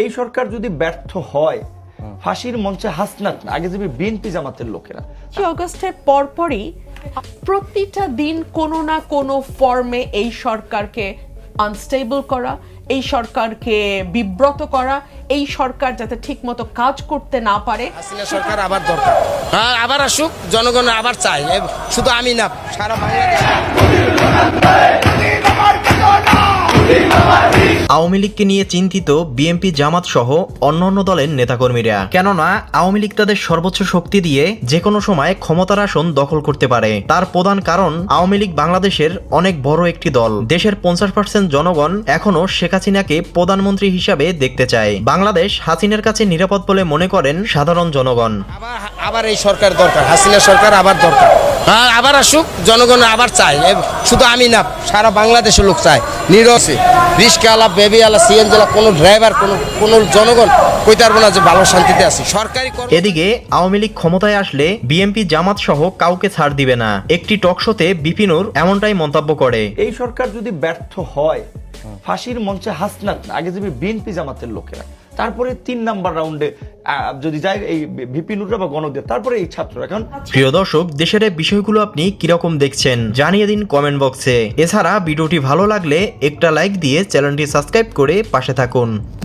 এই সরকার যদি ব্যর্থ হয় ফাঁসির মঞ্চে হাসনাত না আগে যাবে বিএনপি জামাতের লোকেরা। অগস্টের পরপরই প্রতিটা দিন কোনো না কোনো ফর্মে এই সরকারকে আনস্টেবল করা এই সরকারকে বিব্রত করা এই সরকার যাতে ঠিকমতো কাজ করতে না পারে। হাসিনা সরকার আবার দরকার। হ্যাঁ আবার আসুক জনগণ আবার চাই শুধু আমি না সারা বাংলাদেশ আওয়ামী লীগকে নিয়ে চিন্তিত বিএনপি জামাত সহ অন্যান্য দলের নেতাকর্মীরা। কেননা, আওয়ামী লীগ তাদের সর্বোচ্চ শক্তি দিয়ে যে কোনো সময় ক্ষমতার আসন দখল করতে পারে। তার প্রধান কারণ, আওয়ামী লীগ বাংলাদেশের অনেক বড় একটি দল। দেশের পঞ্চাশ পার্সেন্ট জনগণ এখনও শেখ হাসিনাকে প্রধানমন্ত্রী হিসাবে দেখতে চায়। বাংলাদেশ হাসিনার কাছে নিরাপদ বলে মনে করেন সাধারণ জনগণ। আবার আবার এই সরকার দরকার। হাসিনা সরকার আবার দরকার। হ্যাঁ আবার আসুক জনগণ আবার চাই শুধু আমি না সারা বাংলাদেশের লোক চায়। নিরসে রিস্কা আলা বেবি আলা সিএনজি আলা কোনো ড্রাইভার কোনো কোনো জনগণ কইতে পারব না যে ভালো শান্তিতে আছি। সরকারি এদিকে আওয়ামী লীগ ক্ষমতায় আসলে বিএনপি জামাত সহ কাউকে ছাড় দিবে না। একটি টকশোতে বিপিনুর এমনটাই মন্তব্য করে। এই সরকার যদি ব্যর্থ হয় ফাঁসির মঞ্চে হাসনাত আগে যাবে বিএনপি জামাতের লোকেরা তারপরে তিন নাম্বার রাউন্ডে যদি যায় এই ভিপিনুররা বা গণদের তারপরে এই ছাত্ররা। কারণ প্রিয় দর্শক দেশের এই বিষয়গুলো আপনি কীরকম দেখছেন জানিয়ে দিন কমেন্ট বক্সে এছাড়া ভিডিওটি ভালো লাগলে একটা লাইক দিয়ে চ্যানেলটি সাবস্ক্রাইব করে পাশে থাকুন।